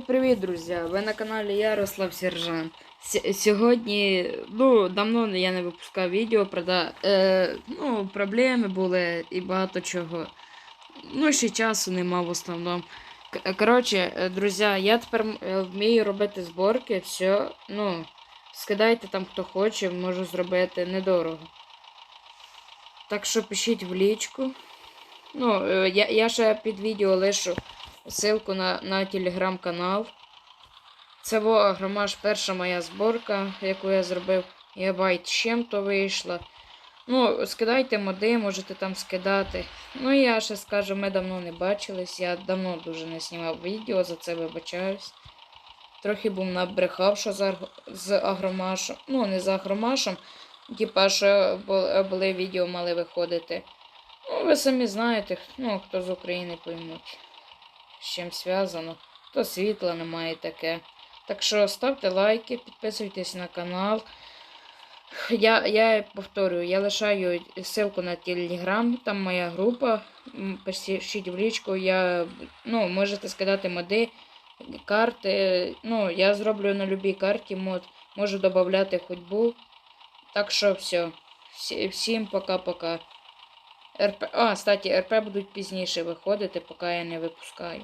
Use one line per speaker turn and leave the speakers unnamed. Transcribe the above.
Привіт, друзі! Ви на каналі Ярослав Сержан. С- Сьогодні, ну, давно я не випускав відео, правда, е, ну, проблеми були і багато чого. Ну, ще часу нема в основному. Коротше, е, друзі, я тепер е, вмію робити зборки, все. Ну, скидайте там хто хоче, можу зробити недорого. Так що пишіть в лічку. Ну, е, я, я ще під відео лишу ссылку на, на телеграм-канал. Це во громаж перша моя зборка, яку я зробив. Я байт з чим-то вийшла. Ну, скидайте моди, можете там скидати. Ну, я ще скажу, ми давно не бачились. Я давно дуже не знімав відео, за це вибачаюсь. Трохи був набрехав, що з агромашем. Ну, не з агромашем. Типа, що були відео мали виходити. Ну, ви самі знаєте, ну, хто з України поймуть, з чим зв'язано. То світла немає таке. Так що ставте лайки, підписуйтесь на канал. Я, я повторюю, я лишаю ссылку на телеграм, там моя група. Пишіть в лічку, я, ну, можете скидати моди, карти. Ну, я зроблю на любій карті мод, можу додати ходьбу. Так що все. Всім пока-пока. РП... А, кстати, РП будуть пізніше виходити, поки я не випускаю.